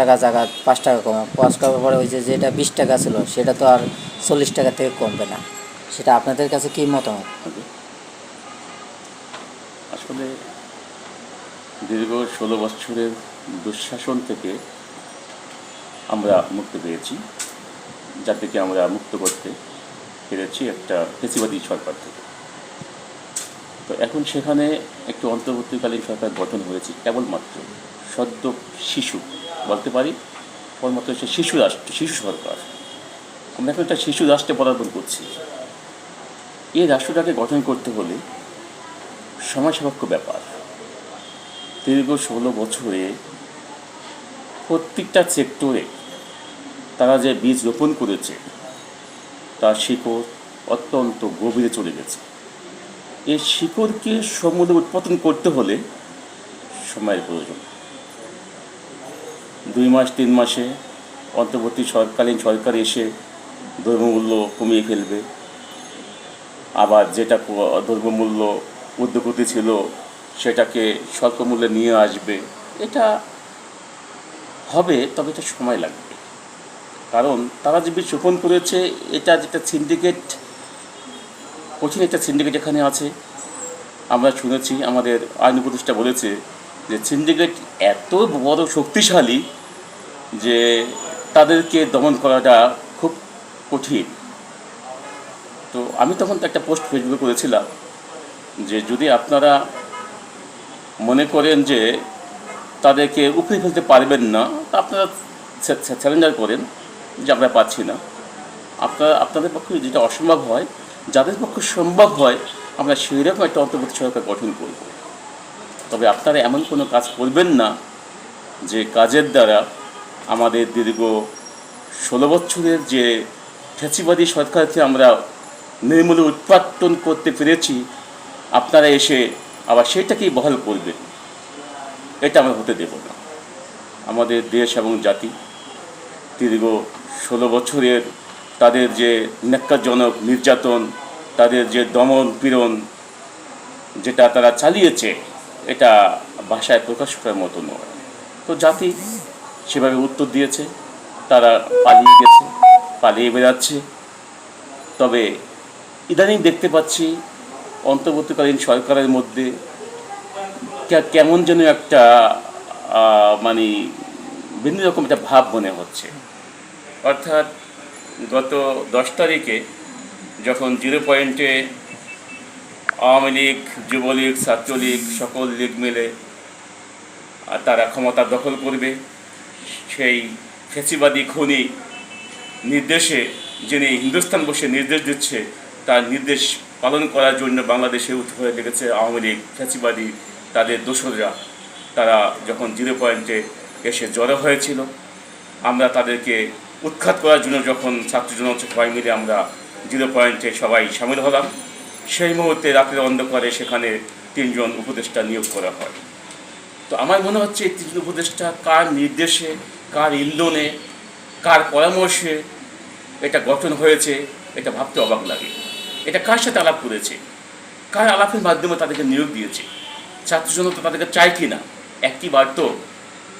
টাকা জায়গা, পাঁচ টাকা কমে। পাঁচ টাকা পরে ওই যেটা বিশ টাকা ছিল, সেটা তো আর চল্লিশ টাকা থেকে কমবে না। সেটা আপনাদের কাছে কি মতামত? আসলে দীর্ঘ ষোলো বছরের দুঃশাসন থেকে আমরা মুক্তি পেয়েছি যা থেকে আমরা মুক্ত করতে পেরেছি একটা ফেসিবাদী সরকার থেকে। তো এখন সেখানে একটি অন্তর্বর্তীকালীন সরকার গঠন হয়েছে, কেবলমাত্র সদ্য শিশু বলতে পারি। কেবলমাত্র সে শিশু রাষ্ট্র, শিশু সরকার। আমরা এখন একটা শিশু রাষ্ট্রে পদার্পণ করছি। এই রাষ্ট্রটাকে গঠন করতে হলে সময় সাপেক্ষ ব্যাপার। দীর্ঘ ষোলো বছরে প্রত্যেকটা সেক্টরে তারা যে বীজ রোপণ করেছে, তার শিকড় অত্যন্ত গভীরে চলে গেছে। এই শিকড়কে সমূলে উৎপাদন করতে হলে সময়ের প্রয়োজন। দুই মাস, তিন মাসে অন্তর্বর্তী সরকালীন সরকার এসে দ্রব্যমূল্য কমিয়ে ফেলবে। আবার যেটা দ্রব্যমূল্য উদ্যোগতি ছিল, সেটাকে স্বল্প মূল্যে নিয়ে আসবে। এটা হবে, তবে এটা সময় লাগবে। কারণ তারা যে বীজ রোপণ করেছে, এটা যেটা সিন্ডিকেট কঠিন একটা সিন্ডিকেট এখানে আছে। আমরা শুনেছি, আমাদের আইন উপদেষ্টা বলেছে যে সিন্ডিকেট এত বড় শক্তিশালী যে তাদেরকে দমন করাটা খুব কঠিন। তো আমি তখন একটা পোস্ট ফেসবুকে করেছিলাম যে যদি আপনারা মনে করেন যে তাদেরকে উপরে ফেলতে পারবেন না, তা আপনারা চ্যালেঞ্জার করেন যে আমরা পাচ্ছি না। আপনারা, আপনাদের পক্ষে যেটা অসম্ভব হয়, যাদের পক্ষে সম্ভব হয়, আমরা সেই রকম একটা অন্তর্বর্তী সরকার গঠন করব। তবে আপনারা এমন কোনো কাজ করবেন না যে কাজের দ্বারা আমাদের দীর্ঘ ষোলো বছরের যে ফ্যাসিবাদী সরকারকে আমরা নির্মূলে উৎপাদন করতে পেরেছি, আপনারা এসে আবার সেটাকেই বহাল করবেন। এটা আমরা হতে দেব না। আমাদের দেশ এবং জাতি দীর্ঘ ষোলো বছরের তাদের যে ন্যাক্কারজনক নির্যাতন, তাদের যে দমন পীড়ন, যেটা তারা চালিয়েছে এটা ভাষায় প্রকাশ করার মতো নয়। তো জাতি সেভাবে উত্তর দিয়েছে, তারা পালিয়ে গেছে, পালিয়ে বেড়াচ্ছে। তবে ইদানিং দেখতে পাচ্ছি অন্তর্বর্তীকালীন সরকারের মধ্যে কেমন যেন একটা মানে ভিন্ন রকম একটা ভাব মনে হচ্ছে। অর্থাৎ গত দশ তারিখে যখন জিরো পয়েন্টে আওয়ামী লীগ, যুবলীগ, ছাত্রলীগ, সকল লীগ মিলে তারা ক্ষমতা দখল করবে। সেই ফেসিবাদী খুনি নির্দেশে যিনি হিন্দুস্তান বসে নির্দেশ দিচ্ছে, তার নির্দেশ পালন করার জন্য বাংলাদেশে উঠে হয়ে লেগেছে আওয়ামী লীগ ফ্যাসিবাদী তাদের দোসররা। তারা যখন জিরো পয়েন্টে এসে জড়ো হয়েছিল, আমরা তাদেরকে উৎখাত করার জন্য যখন ছাত্রজন সবাই মিলে আমরা জিরো পয়েন্টে সবাই সামিল হলাম। সেই মুহূর্তে রাতের অন্ধকারে সেখানে তিনজন উপদেষ্টা নিয়োগ করা হয়। তো আমার মনে হচ্ছে এই তিনজন উপদেষ্টা কার নির্দেশে, কার ইন্ধনে, কার পরামর্শে এটা গঠন হয়েছে, এটা ভাবতে অবাক লাগে। এটা কার সাথে আলাপ করেছে? কার আলাপের মাধ্যমে তাদেরকে নিয়োগ দিয়েছে? ছাত্র জনতা তাদেরকে চায় কি না একটি বার তো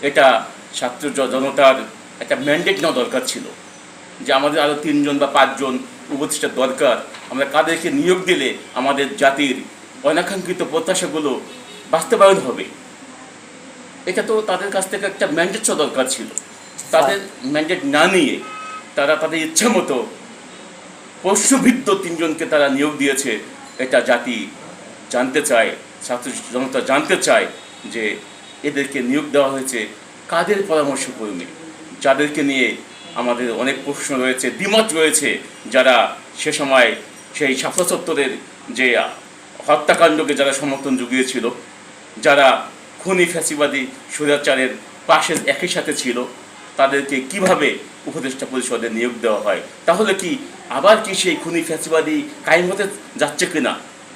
এটা ছাত্র জনতার একটা ম্যান্ডেট নেওয়া দরকার ছিল যে আমাদের আরও তিনজন বা পাঁচজন উপদেষ্টার দরকার, আমরা কাদেরকে নিয়োগ দিলে আমাদের জাতির অনাকাঙ্ক্ষিত প্রত্যাশাগুলো বাস্তবায়ন হবে। এটা তো তাদের কাছ থেকে একটা ম্যান্ডেট দরকার ছিল। তাদের ম্যান্ডেট না নিয়ে তারা তাদের ইচ্ছা মতো প্রশ্নবিদ্ধ তিনজনকে তারা নিয়োগ দিয়েছে। এটা জাতি জানতে চায়, ছাত্র জনতা জানতে চায় যে এদেরকে নিয়োগ দেওয়া হয়েছে। কাদের পরামর্শ কর্মী যাদেরকে নিয়ে আমাদের অনেক প্রশ্ন রয়েছে, দ্বিমত রয়েছে যারা সে সময় সেই ছাত্র সত্তরের যে হত্যাকাণ্ডকে যারা সমর্থন জুগিয়েছিল, যারা খুনি ফ্যাসিবাদী সুরাচারের পাশে একই সাথে ছিল, তাদেরকে কীভাবে উপদেষ্টা পরিষদে নিয়োগ দেওয়া হয়? তাহলে কি আবার কি সেই খুনি ফ্যাসিবাদী কায়েম হতে যাচ্ছে কিনা,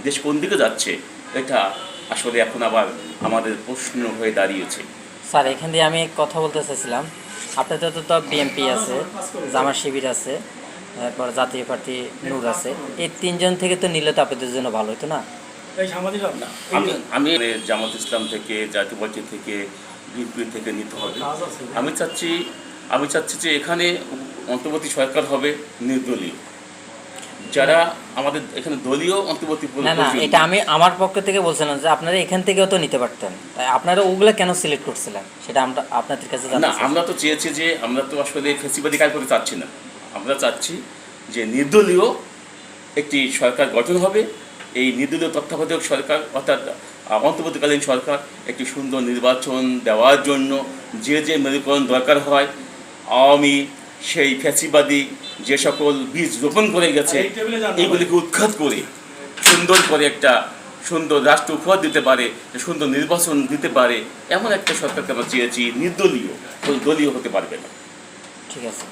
দেশ কোন দিকে যাচ্ছে, এটা আসলে এখন আবার আমাদের প্রশ্ন হয়ে দাঁড়িয়েছে। স্যার, এখান দিয়ে আমি কথা বলতে চাইছিলাম। আপনাদের তো তো বিএনপি আছে জামার শিবির আছে তারপর জাতীয় পার্টি নূর আছে। এই তিনজন থেকে তো নিলে তো আপনাদের জন্য ভালো হতো না? আমি আমি জামাত ইসলাম থেকে জাতীয় পার্টি থেকে বিএনপি থেকে নিতে হবে। আমি চাচ্ছি আমি চাচ্ছি যে এখানে অন্তর্বর্তী সরকার হবে নির্দলীয়। যারা আমাদের এখানে দলীয় অন্তর্বর্তী না না এটা আমি আমার পক্ষ থেকে বলছিলাম যে আপনারা এখান থেকেও তো নিতে পারতেন। তাই আপনারা ওগুলো কেন সিলেক্ট করছিলেন? সেটা আমরা আপনাদের কাছে না আমরা তো চেয়েছি যে আমরা তো আসলে ফেসিবাদী কাজ করতে চাচ্ছি না। আমরা চাচ্ছি যে নির্দলীয় একটি সরকার গঠন হবে। এই নির্দলীয় তত্ত্বাবধায়ক সরকার অর্থাৎ অন্তর্বর্তীকালীন সরকার একটি সুন্দর নির্বাচন দেওয়ার জন্য যে যে মেরুকরণ দরকার হয় আওয়ামী সেই ফ্যাসিবাদী যে সকল বীজ রোপণ করে গেছে এগুলিকে উৎখাত করে সুন্দর করে একটা সুন্দর রাষ্ট্র উপহার দিতে পারে সুন্দর নির্বাচন দিতে পারে এমন একটা সরকারকে আমরা চেয়েছি নির্দলীয় কোনো দলীয় হতে পারবে না। ঠিক আছে।